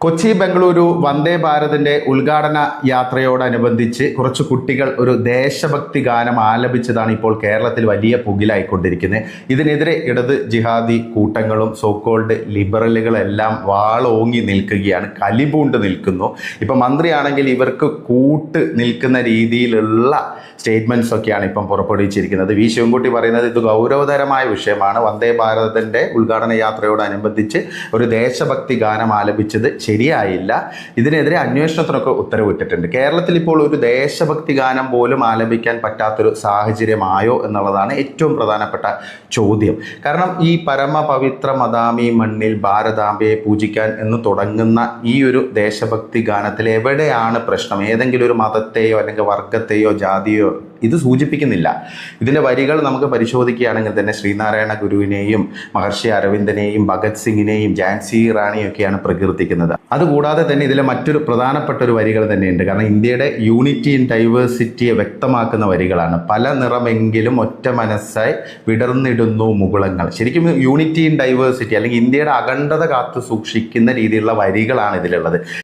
കൊച്ചി ബംഗളൂരു വന്ദേ ഭാരതിന്റെ ഉദ്ഘാടന യാത്രയോടനുബന്ധിച്ച് കുറച്ച് കുട്ടികൾ ഒരു ദേശഭക്തി ഗാനം ആലപിച്ചതാണ് ഇപ്പോൾ കേരളത്തിൽ വലിയ പുകിലായിക്കൊണ്ടിരിക്കുന്നത്. ഇതിനെതിരെ ഇടത് ജിഹാദി കൂട്ടങ്ങളും സോക്കോൾഡ് ലിബറലുകളെല്ലാം വാളോങ്ങി നിൽക്കുകയാണ് കലിപൂണ്ട് നിൽക്കുന്നു. ഇപ്പം മന്ത്രിയാണെങ്കിൽ ഇവർക്ക് കൂട്ട് നിൽക്കുന്ന രീതിയിലുള്ള സ്റ്റേറ്റ്മെന്റ്സ് ഒക്കെയാണ് ഇപ്പം പുറപ്പെടുവിച്ചിരിക്കുന്നത്. വി. ശിവൻകുട്ടി പറയുന്നത് ഇത് ഗൗരവതരമായ വിഷയമാണ്. വന്ദേ ഭാരതത്തിന്റെ ഉദ്ഘാടന യാത്രയോടനുബന്ധിച്ച് ഒരു ദേശഭക്തി ഗാനം ആലപിച്ചത് ശരിയായില്ല. ഇതിനെതിരെ അന്വേഷണത്തിനൊക്കെ ഉത്തരവിട്ടിട്ടുണ്ട്. കേരളത്തിൽ ഇപ്പോൾ ഒരു ദേശഭക്തി ഗാനം പോലും ആലപിക്കാൻ പറ്റാത്തൊരു സാഹചര്യമായോ എന്നുള്ളതാണ് ഏറ്റവും പ്രധാനപ്പെട്ട ചോദ്യം. കാരണം ഈ പരമപവിത്ര മദാമി മണ്ണിൽ ഭാരതാംബയെ പൂജിക്കാൻ എന്ന് തുടങ്ങുന്ന ഈ ഒരു ദേശഭക്തി ഗാനത്തിൽ എവിടെയാണ് പ്രശ്നം? ഏതെങ്കിലും ഒരു മതത്തെയോ അല്ലെങ്കിൽ വർഗത്തെയോ ജാതിയോ ഇത് സൂചിപ്പിക്കുന്നില്ല. ഇതിന്റെ വരികൾ നമുക്ക് പരിശോധിക്കുകയാണെങ്കിൽ തന്നെ ശ്രീനാരായണ ഗുരുവിനെയും മഹർഷി അരവിന്ദനെയും ഭഗത് സിംഗിനെയും ജാൻസി റാണിയൊക്കെയാണ് പ്രകീർത്തിക്കുന്നത്. അതുകൂടാതെ തന്നെ ഇതിലെ മറ്റൊരു പ്രധാനപ്പെട്ട ഒരു വരികൾ തന്നെയുണ്ട്. കാരണം ഇന്ത്യയുടെ യൂണിറ്റി ഇൻ ഡൈവേഴ്സിറ്റിയെ വ്യക്തമാക്കുന്ന വരികളാണ്. പല നിറമെങ്കിലും ഒറ്റ മനസ്സായി വിടർന്നിടുന്നു മുകുളങ്ങൾ. ശരിക്കും യൂണിറ്റി ഇൻ ഡൈവേഴ്സിറ്റി അല്ലെങ്കിൽ ഇന്ത്യയുടെ അഖണ്ഡത കാത്തു സൂക്ഷിക്കുന്ന രീതിയിലുള്ള വരികളാണ് ഇതിലുള്ളത്.